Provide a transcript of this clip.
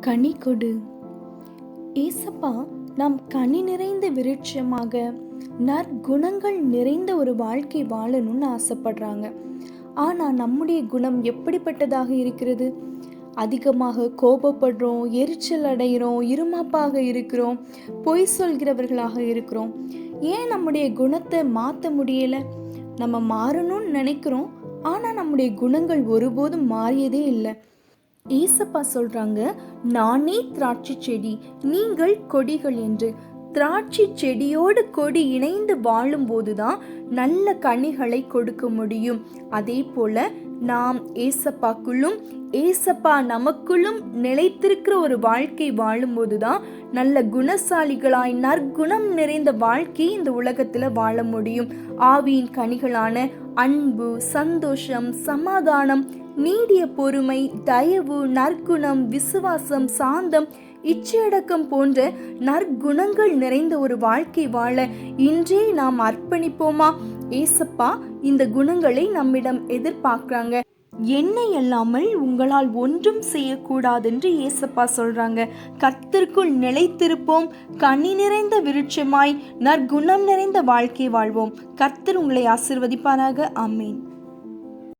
கனி கொடு. ஏசப்பா நாம் கனி நிறைந்த விருட்சமாக நற்குணங்கள் நிறைந்த ஒரு வாழ்க்கை வாழணும்னு ஆசைப்படுறாங்க. ஆனால் நம்முடைய குணம் எப்படிப்பட்டதாக இருக்கிறது? அதிகமாக கோபப்படுறோம் எரிச்சல் அடைகிறோம் இருமாப்பாக இருக்கிறோம் பொய் சொல்கிறவர்களாக இருக்கிறோம். ஏன் நம்முடைய குணத்தை மாற்ற முடியலை? நம்ம மாறணும்னு நினைக்கிறோம் ஆனால் நம்முடைய குணங்கள் ஒருபோதும் மாறியதே இல்லை. ஏசப்பா சொல்றாங்க நானே திராட்சை செடி நீங்கள் கொடிகள் என்று. திராட்சை செடியோடு கொடி இணைந்து வாழும்போதுதான் நல்ல கனிகளை கொடுக்க முடியும். அதே போல நாம் ஏசப்பாக்குள்ளும் ஏசப்பா நமக்குள்ளும் நிலைத்திருக்கிற ஒரு வாழ்க்கை வாழும்போதுதான் நல்ல குணசாலிகளாய் நற்குணம் நிறைந்த வாழ்க்கையை இந்த உலகத்தில் வாழ முடியும். ஆவியின் கனிகளான அன்பு சந்தோஷம் சமாதானம் நீடிய பொறுமை தயவு நற்குணம் விசுவாசம் சாந்தம் இச்சையடக்கம் போன்ற நற்குணங்கள் நிறைந்த ஒரு வாழ்க்கை வாழ இன்றே நாம் அர்ப்பணிப்போமா? ஏசப்பா இந்த குணங்களை நம்மிடம் எதிர்பார்க்குறாங்க. என்னை அல்லாமல் உங்களால் ஒன்றும் செய்யக்கூடாதென்று ஏசப்பா சொல்றாங்க. கத்திற்குள் நிலைத்திருப்போம். கனி நிறைந்த விருட்சமாய் நற்குணம் நிறைந்த வாழ்க்கை வாழ்வோம். கர்த்தர் உங்களை ஆசிர்வதிப்பாராக. அம்மேன்